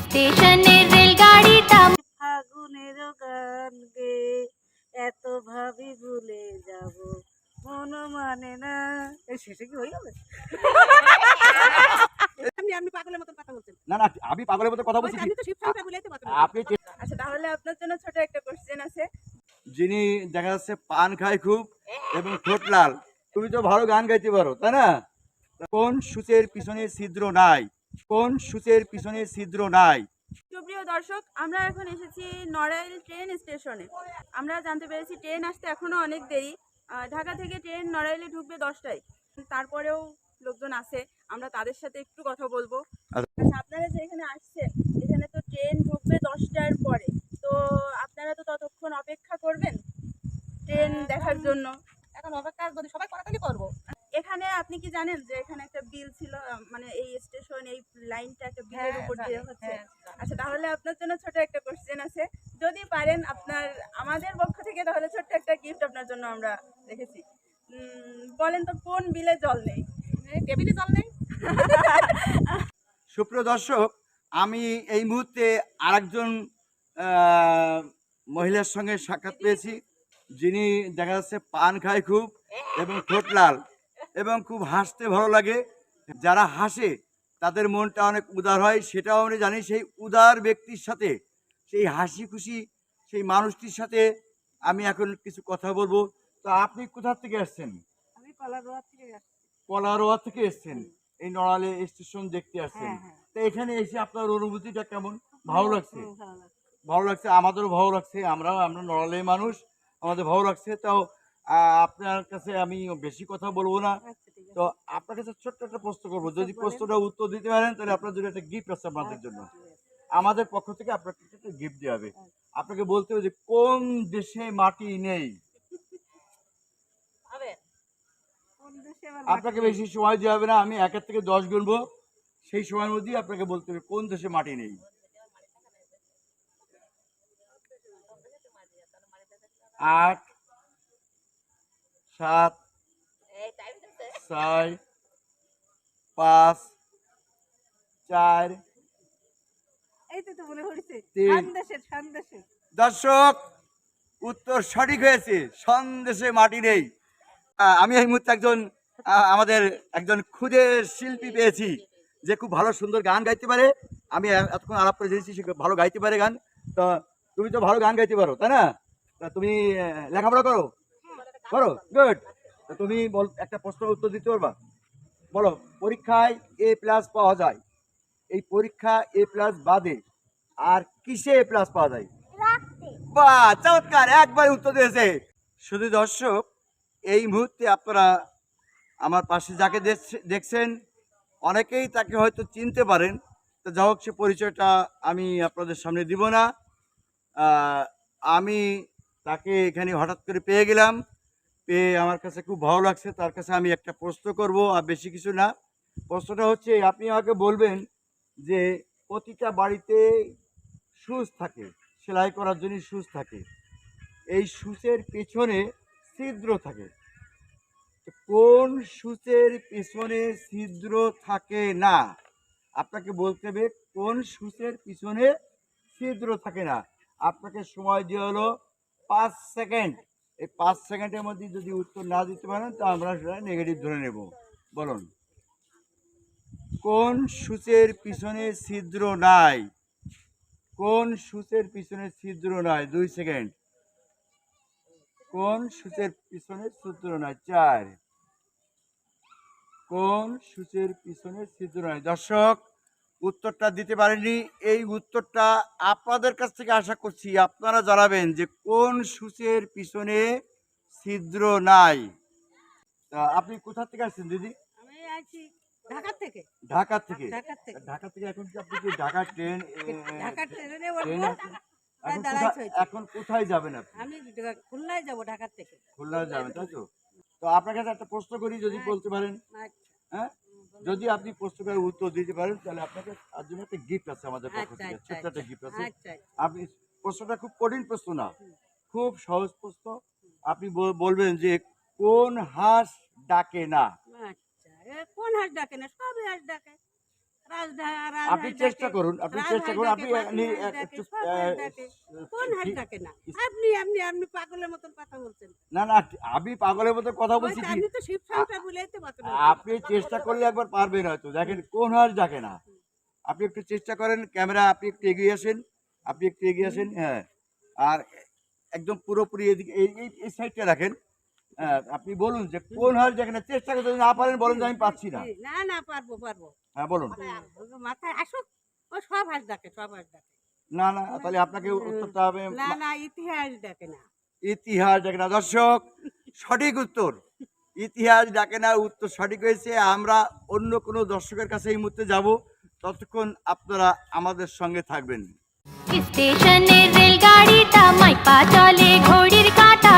স্টেশনের রেলগাড়িটা ফাগুনের গান গে এত ভাবি ভুলে যাব। মন মানে না। এই শেষে কি হয়ে আপনি আপনি পাগলের মতন কথা বলছেন। না না আমি পাগলের মতো কথা বলছি। আপনি আচ্ছা তাহলে আপনার জন্য ছোট একটা কোশ্চেন আছে। যিনি দেখা যাচ্ছে পান খায় খুব এবং ঠোঁট লাল তুমি তো ভালো গান গাইতে পারো তাই না? কোন সূচের পিছনে ছিদ্র নাই? কোন সুচের পিছনে ছিদ্র নাই? সুপ্রিয় দর্শক আমরা এখন এসেছি নড়াইল ট্রেন স্টেশনে। আমরা জানতে পেরেছি ট্রেন আসতে এখনও অনেক দেরি। ঢাকা থেকে ট্রেন নড়াইলে ঢুকবে দশটায়। তারপরেও লোকজন আছে আমরা তাদের সাথে একটু কথা বলব। আচ্ছা। আচ্ছা আপনারা যে এখানে তো ট্রেন ঢুকবে দশটার পরে তো আপনারা তো ততক্ষণ অপেক্ষা করবেন ট্রেন দেখার জন্য এখন অপেক্ষা যদি সবাই করাতালি করব এখানে আপনি কি জানেন যে এখানে একটা বিল ছিল মানে এই স্টেশন এই লাইনটা একটা বিলের উপর দিয়ে হচ্ছে। আচ্ছা তাহলে আপনার জন্য ছোট একটা কোশ্চেন আছে। যদি পারেন আপনার আমাদের পক্ষ থেকে তাহলে ছোট্ট একটা গিফট আপনার জন্য আমরা রেখেছি। বলেন তো কোন বিলে জল নেই? টেবিলে জল নেই? সুপ্রিয় দর্শক আমি এই মুহূর্তে আরেকজন মহিলার সঙ্গে সাক্ষাৎ পেয়েছি। যিনি দেখা যাচ্ছে পান খায় খুব এবং ঠোঁট লাল এবং খুব হাসতে ভালো লাগে। যারা হাসে তাদের মনটা অনেক উদার হয়। সেটাও আমি জানি সেই উদার ব্যক্তির সাথে সেই হাসি খুশি সেই মানুষটির সাথে আমি এখন কিছু কথা বলব। তো আপনি কোথা থেকে আসছেন? আমি কলার রোয়া থেকে আসছি। কলারোয়া থেকে এসছেন? এই নড়ালে স্টেশন দেখতে আসছেন। হ্যাঁ, হ্যাঁ। তো এখানে এসে আপনার অনুভূতিটা কেমন? ভালো লাগছে? ভালো লাগছে। আমাদেরও ভালো লাগছে। আমরাও আমরা নড়ালে মানুষ। আমাদের ভালো লাগছে। তাও আপনার কাছে আমি বেশি কথা বলব না। আচ্ছা তো আপনার কাছে ছোট্ট একটা প্রশ্ন করব। যদি বলেন। প্রশ্নটা উত্তর দিতে পারেন তাহলে আপনার জন্য একটা গিফট আছে আপনাদের জন্য। আমাদের পক্ষ থেকে আপনাকে একটা গিফট দেওয়া হবে। আপনাকে বলতে হবে যে কোন দেশে মাটি নেই? আপনাকে বেশি সময় দেওয়া হবে না আমি একের থেকে দশ গুনবো। সেই সময়ের মধ্যেই আপনাকে বলতে হবে কোন দেশে মাটি নেই? আট সাত ছয় পাঁচ চার দর্শক উত্তর সঠিক হয়েছে। সন্দেশে মাটি নেই। আমি এই মুহূর্তে একজন আমাদের একজন খুদে শিল্পী পেয়েছি যে খুব ভালো সুন্দর গান গাইতে পারে। আমি এতক্ষণ আলাপ করে জেনেছি সে ভালো গাইতে পারে গান। তো তুমি তো ভালো গান গাইতে পারো তাই না? তুমি লেখাপড়া করো? করো গুড তো তুমি বল একটা প্রশ্নের উত্তর দিতে পারবা? বলো পরীক্ষায় এ প্লাস পাওয়া যায়। এই পরীক্ষা এ প্লাস বাদে আর কিসে এ প্লাস পাওয়া যায়? বাহ চমৎকার একবার উত্তর দিয়েছে। শুধু দর্শক এই মুহূর্তে আপনারা আমার পাশে যাকে দেখছে- দেখছেন অনেকেই তাকে হয়তো চিনতে পারেন। তো যা হোক সে পরিচয়টা আমি আপনাদের সামনে দিব না। আমি তাকে এখানে হঠাৎ করে পেয়ে গেলাম। পেয়ে আমার কাছে খুব ভালো লাগছে, তার কাছে আমি একটা প্রশ্ন করব আর বেশি কিছু না। প্রশ্নটা হচ্ছে, আপনি আমাকে বলবেন যে প্রতিটা বাড়িতে সুচ থাকে, সেলাই করার জন্য সুচ থাকে। এই সুচের পেছনে ছিদ্র থাকে। কোন সুচের পেছনে ছিদ্র থাকে না? আপনাকে বলতে হবে, কোন সুচের পিছনে ছিদ্র থাকে না? আপনাকে সময় দেওয়া হলো পাঁচ সেকেন্ড। এই পাঁচ সেকেন্ডের মধ্যে যদি উত্তর না দিতে পারেন, তো আমরা সেটা নেগেটিভ ধরে নেব। বলুন। কোন সুচের পিছনে ছিদ্র নাই? কোন সূচের পিছনে ছিদ্র নাই? দুই সেকেন্ড। কোন সূচের পিছনে ছিদ্র নাই? চার। কোন সূচের পিছনে ছিদ্র নাই? দর্শক উত্তরটা দিতে পারেনি এই উত্তরটা আপনাদের কাছ থেকে আশা করছি আপনারা জানাবেন যে কোন সূচের পিছনে ছিদ্র নাই। তা আপনি কোথা থেকে আসছেন দিদি? আমি আছি ঢাকার থেকে। ঢাকা থেকে? ঢাকা থেকে। এখন কি আপনি কি ঢাকা ট্রেন? তাই এখন কোথায়- যাবেন আপনি? আমি খুলনায় যাব ঢাকার থেকে। খুলনা যাবেন তাই তো? তো আপনার কাছে একটা প্রশ্ন করি যদি বলতে পারেন। আচ্ছা। হ্যাঁ? যদি আপনি প্রশ্নের উত্তর দিতে পারেন তাহলে আপনাকে তার জন্য একটা গিফট আছে আমাদের পক্ষ আচ্ছা, থেকে আচ্ছা, ছোট্ট একটা গিফট আছে। আচ্ছা আপনি প্রশ্নটা খুব কঠিন প্রশ্ন না খুব সহজ প্রশ্ন। আপনি বলবেন যে কোন হাঁস ডাকে না? আচ্ছা কোন হাঁস ডাকে না? সবই হাঁস ডাকে। আপনি চেষ্টা করুন আপনি চেষ্টা করুন আপনি। কোন ডাকে না আপনি আপনি আপনি পাগলের মতন কথা বলছেন। না না আমি পাগলের মতো কথা বলছি আপনি তো শিব সংসার বুঝাইতে পারতেন আপনি চেষ্টা করলে একবার পারবেন হয়তো দেখেন কোন হাঁস ডাকে না। আপনি একটু চেষ্টা করেন ক্যামেরা আপনি একটু এগিয়ে আসেন আপনি একটু এগিয়ে আসেন হ্যাঁ। আর একদম পুরোপুরি এদিকে এই সাইডটা রাখেন। আপনি বলুন যে কোন হাঁস যেখানে চেষ্টা করতে যদি না পারেন বলেন যে আমি পাচ্ছি না। না না পারব পারব। হ্যাঁ বলুন। মাথায় আসুক ও সব হাঁস ডাকে সব হাঁস ডাকে না না তাহলে আপনাকে উত্তরটা হবে না না ইতিহাস ডাকে না। ইতিহাস ডাকে না। দর্শক সঠিক উত্তর। ইতিহাস ডাকে না উত্তর সঠিক হয়েছে। আমরা অন্য কোনো দর্শকের কাছে এই মুহূর্তে যাব। ততক্ষণ আপনারা আমাদের সঙ্গে থাকবেন। স্টেশনের রেলগাড়িটা মাইপা চলে ঘড়ির কাঁটা।